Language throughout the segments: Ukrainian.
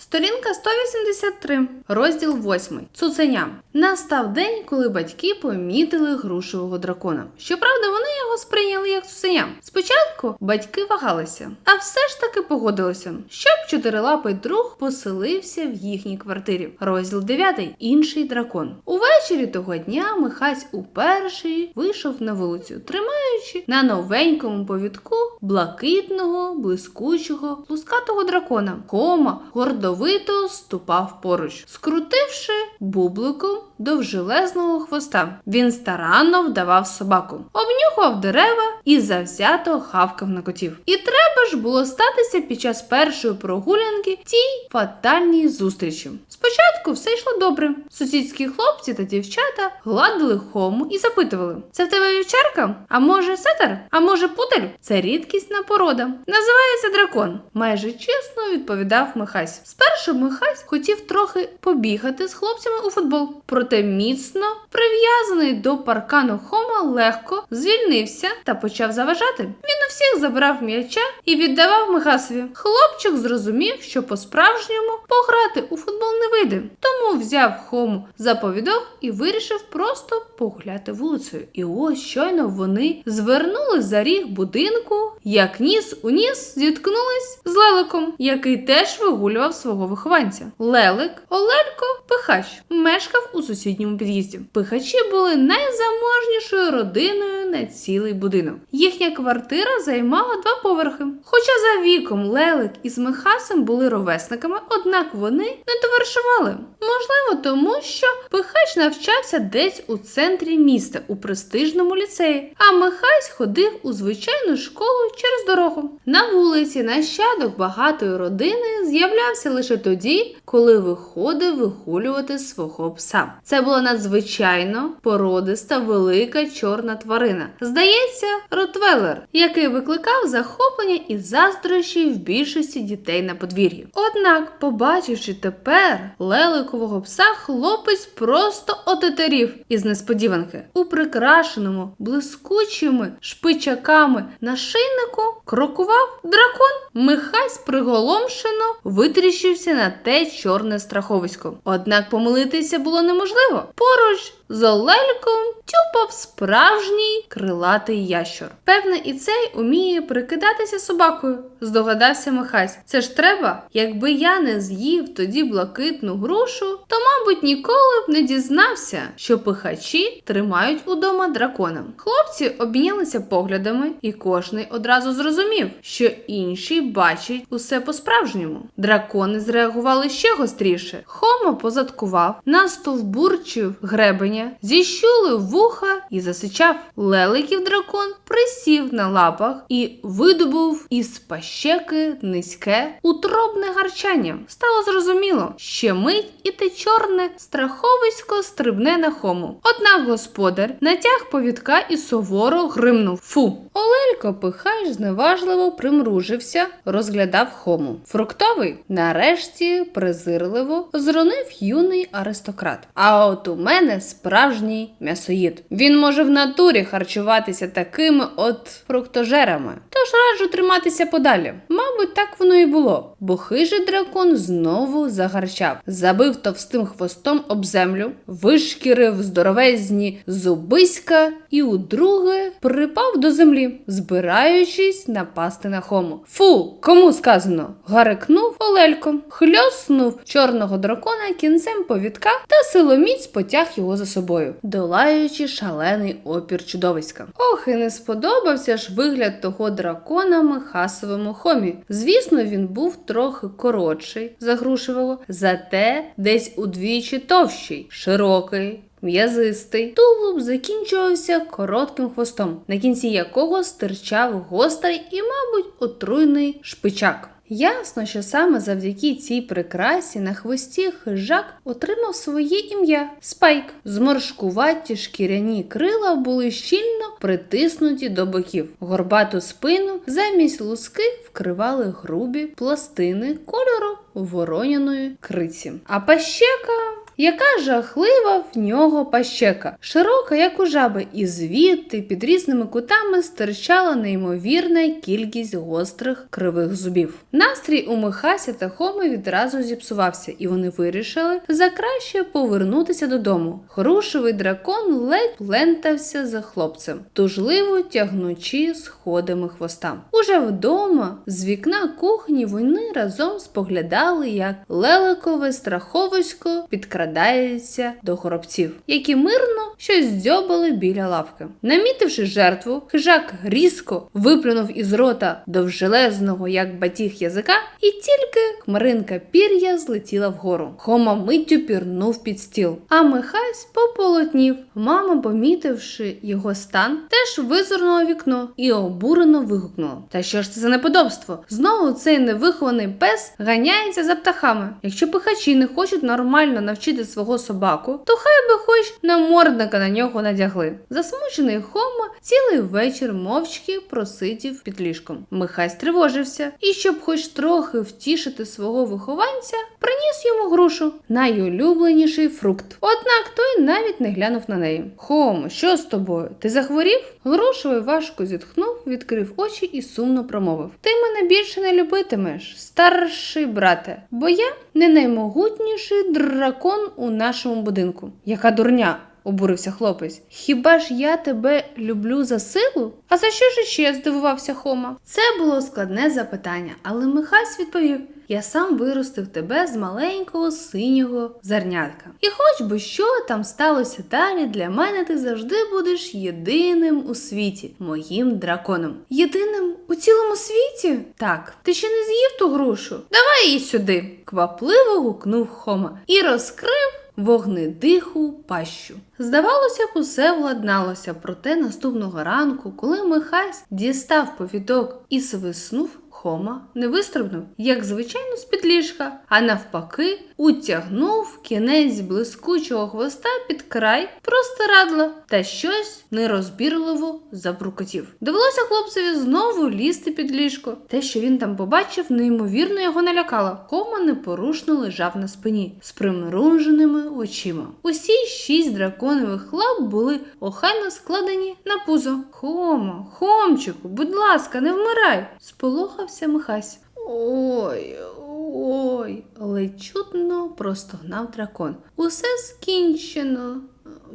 Сторінка 183, розділ 8. Цуценя. Настав день, коли батьки помітили грушевого дракона. Щоправда, вони його сприйняли як цуценя. Спочатку батьки вагалися, а все ж таки погодилися, щоб чотирилапий друг поселився в їхній квартирі. Розділ 9. Інший дракон. Увечері того дня Михась уперше вийшов на вулицю, тримаючи на новенькому повідку блакитного, блискучого, лускатого дракона. Кома гордовито ступав поруч, скрутивши бубликом довжелезного хвоста. Він старанно вдавав собаку, обнюхав дерева і завзято хавкав на котів. І треба ж було статися під час першої прогулянки тій фатальній зустрічі. Спочатку все йшло добре. Сусідські хлопці та дівчата гладили хому і запитували: це в тебе вівчарка? А може сетер? А може пудель? Це рідкісна порода. Називається дракон. Майже чесно відповідав Михась. Спершу Михась хотів трохи побігати з хлопцями у футбол, проте міцно прив'язаний до паркану Хома легко звільнився та почав заважати. Він у всіх забрав м'яча і віддавав Михасові. Хлопчик зрозумів, що по-справжньому пограти у футбол не вийде, тому взяв Хому за повідок і вирішив просто погуляти вулицею. І ось щойно вони звернули за ріг будинку, як ніс у ніс зіткнулись з леликом, який теж вигулював свого вихованця. Лелик, Олелько, Пихач мешкав у сусідньому під'їзді. Пихачі були найзаможнішою родиною на цілий будинок. Їхня квартира займала два поверхи. Хоча за віком Лелик із Михасом були ровесниками, однак вони не товаришували. Можливо, тому що Пихач навчався десь у центрі міста у престижному ліцеї, а Михась ходив у звичайну школу через дорогу. На вулиці нащадок багатої родини з'являвся лише тоді, коли виходив вигулювати свого пса. Це була надзвичайно породиста велика чорна тварина. Здається, ротвелер, який викликав захоплення і заздрощі в більшості дітей на подвір'ї. Однак, побачивши тепер леликового пса, хлопець просто отетерів із несподіванки. У прикрашеному блискучими шпичаками на шийнику крокував дракон. Михась приголомшено витріщився на те чорне страховисько. Однак помилитися було неможливо. Поруч з Олельком тюпав справжній крилатий ящор. Певне, і цей уміє прикидатися собакою, здогадався Михась. Це ж треба, якби я не з'їв тоді блакитну грушу, то, мабуть, ніколи б не дізнався, що пихачі тримають удома дракона. Хлопці обмінялися поглядами, і кожний одразу зрозумів, що інший бачить усе по-справжньому. Дракони зреагували ще гостріше. Хомо позадкував, настовбурчив гребеня, зіщулив вуха і засичав. Леликів дракон присів на лапах і видобув із пащеки низьке, утробне гарчання. Стало зрозуміло, ще мить і те чорне страховисько стрибне на хому. Однак господар натяг повідка і суворо гримнув Фу. Олелько Пихач зневажливо примружився, розглядав хому. Фруктовий нарешті презирливо зронив юний аристократ. А от у мене справжній м'ясоїд. Він може в натурі харчуватися такими от фруктожерами. Тож раджу триматися подалі. Мабуть, так воно і було, бо хижий дракон знову загарчав, забив товстим хвостом об землю, вишкірив здоровезні зубиська і удруге припав до землі, збираючись напасти на хому. Фу, кому сказано? гарикнув Олелько, хльоснув чорного дракона кінцем повідка та силоміць потяг його за собою, долаючи шалений опір чудовиська. Ох, і не сподобався ж вигляд того дракона Михасовому хомі. Звісно, він був трохи коротший за грушевого, зате десь удвічі товщий, широкий. М'язистий тулуб закінчувався коротким хвостом, на кінці якого стирчав гострий і, мабуть, отруйний шпичак. Ясно, що саме завдяки цій прикрасі на хвості хижак отримав своє ім'я Спайк. Зморшкуваті шкіряні крила були щільно притиснуті до боків. Горбату спину замість луски вкривали грубі пластини кольору вороняної криці. А пащека яка жахлива в нього пащека, широка, як у жаби, і звідти під різними кутами стирчала неймовірна кількість гострих кривих зубів. Настрій у Михася та Хоми відразу зіпсувався, і вони вирішили за краще повернутися додому. Грушевий дракон ледь плентався за хлопцем, тужливо тягнучи сходами хвоста. Уже вдома з вікна кухні вони разом споглядали, як леликове страховисько підкрадається до горобців, які мирно щось дзьобали біля лавки. Намітивши жертву, хижак різко виплюнув із рота довжелезного, як батіг язика, і тільки хмаринка пір'я злетіла вгору. Хома миттю пірнув під стіл, а Михась пополотнів. Мама, помітивши його стан, теж визирнула вікно і обурено вигукнула: Та що ж це за неподобство? Знову цей невихований пес ганяється за птахами. Якщо пихачі не хочуть нормально навчити свого собаку, то хай би хоч намордника на нього надягли. Засмучений Хома цілий вечір мовчки просидів під ліжком. Михай стривожився і, щоб хоч трохи втішити свого вихованця, приніс йому грушу, найулюбленіший фрукт. Однак той навіть не глянув на неї. Хомо, що з тобою? Ти захворів? Грушовий важко зітхнув, відкрив очі і сумно промовив: Ти мене більше не любитимеш, старший брате, бо я не наймогутніший дракон у нашому будинку. Яка дурня! обурився хлопець. Хіба ж я тебе люблю за силу? А за що ж ще здивувався Хома? Це було складне запитання, але Михась відповів: я сам виростив тебе з маленького синього зернятка. І хоч би що там сталося далі, для мене ти завжди будеш єдиним у світі, моїм драконом. Єдиним у цілому світі? Так, ти ще не з'їв ту грушу? Давай її сюди. Квапливо гукнув Хома і розкрив вогнедиху пащу. Здавалося б, усе владналося, проте наступного ранку, коли Михась дістав повідок і свиснув, Хома не вистрибнув, як звичайно, з-під ліжка, а навпаки, утягнув кінець блискучого хвоста під край простирадла та щось нерозбірливо забрукотів. Довелося хлопцеві знову лізти під ліжко. Те, що він там побачив, неймовірно його налякало. Хома непорушно лежав на спині з примруженими очима. Усі шість драконових лап були охайно складені на пузо. Хома, Хомчику, будь ласка, не вмирай! Сполохався Михась. Ой, ой, ледь чутно простогнав дракон. Усе скінчено.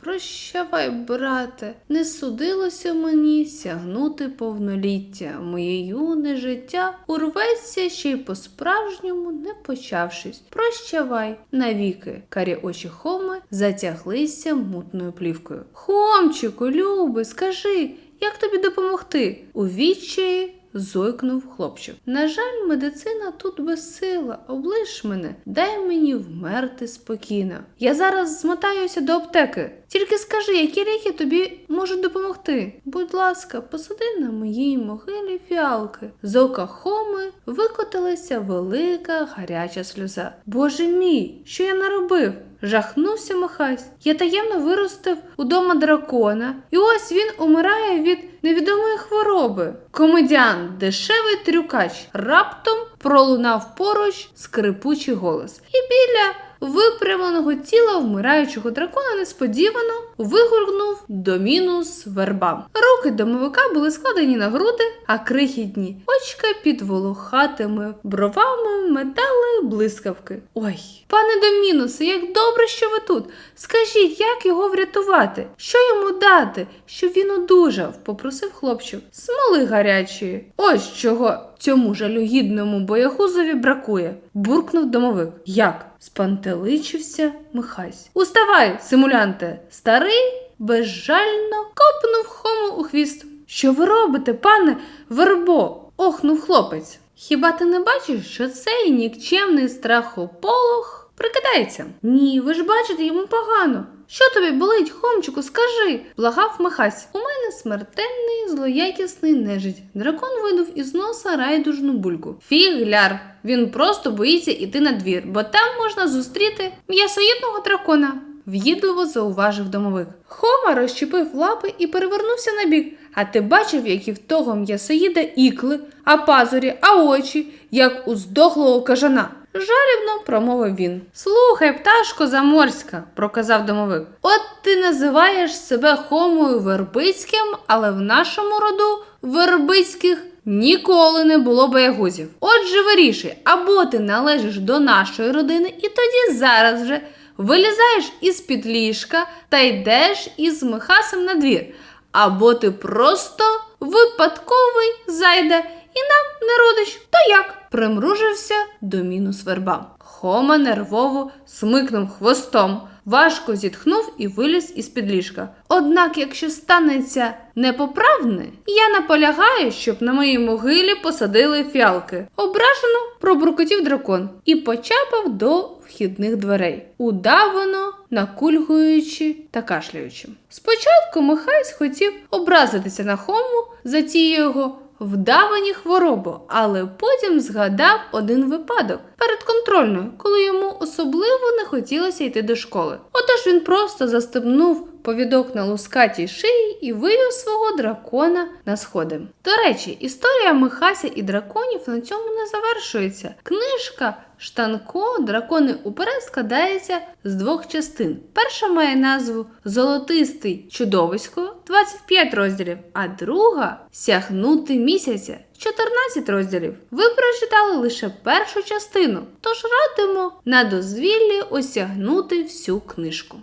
Прощавай, брате, не судилося мені сягнути повноліття. Моє юне життя урветься ще й по-справжньому не почавшись. Прощавай навіки. Карі очі Хоми затяглися мутною плівкою. Хомчику, люби, скажи, як тобі допомогти? У відчаї зойкнув хлопчик. На жаль, медицина тут безсила. Облиш мене, дай мені вмерти спокійно. Я зараз змотаюся до аптеки. Тільки скажи, які ліки тобі можуть допомогти. Будь ласка, посади на моїй могилі фіалки. З ока Хоми викотилася велика гаряча сльоза. Боже мій, що я наробив? Жахнувся Михась. Я таємно виростив удома дракона, і ось він умирає від невідомої хвороби. Комедіан, дешевий трюкач, раптом пролунав поруч скрипучий голос. І біля випрямленого тіла вмираючого дракона несподівано вигуркнув домінус верба. Руки домовика були складені на груди, а крихітні очка під волохатими бровами метали блискавки. Ой, пане домінусе, як добре, що ви тут. Скажіть, як його врятувати? Що йому дати, щоб він одужав? попросив хлопчик. Смоли гарячої. Ось чого цьому жалюгідному боягузові бракує, буркнув домовик. Як? Спантеличився Михась. Уставай, симулянте! Старий безжально копнув хому у хвіст. Що ви робите, пане вербо? охнув хлопець. Хіба ти не бачиш, що цей нікчемний страхополох прикидається? Ні, ви ж бачите, йому погано. Що тобі болить, хомчику, скажи, благав Михась. У мене смертельний, злоякісний нежить. Дракон видув із носа райдужну бульку. Фігляр, він просто боїться іти на двір, бо там можна зустріти м'ясоїдного дракона. В'їдливо зауважив домовик. Хома розчепив лапи і перевернувся на бік. А ти бачив, які в того м'ясоїда ікли, а пазурі, а очі, як у здохлого кажана. Жалібно промовив він. Слухай, пташко заморська, проказав домовик. От ти називаєш себе хомою вербицьким, але в нашому роду вербицьких ніколи не було боягузів. Отже, вирішуй, або ти належиш до нашої родини, і тоді зараз же вилізаєш із під ліжка та йдеш із Михасом на двір, або ти просто випадковий зайде і нам не родич. То як? Примружився до мінус верба. Хома нервово смикнув хвостом, важко зітхнув і виліз із під ліжка. Однак, якщо станеться непоправне, я наполягаю, щоб на моїй могилі посадили фіалки. Ображено пробуркотів дракон і почапав до вхідних дверей, удавано накульгуючи та кашляючи. Спочатку Михайсь хотів образитися на Хому за ці його вдавані хворобу, але потім згадав один випадок перед контрольною, коли йому особливо не хотілося йти до школи. Отож він просто застебнув повідок на лускатій шиї і вивів свого дракона на сходи. До речі, історія Михася і драконів на цьому не завершується. Книжка Штанко Дракони уперед складається з двох частин. Перша має назву Золотистий чудовисько 25 розділів, а друга Сягнути місяця 14 розділів. Ви прочитали лише першу частину, тож радимо на дозвіллі осягнути всю книжку.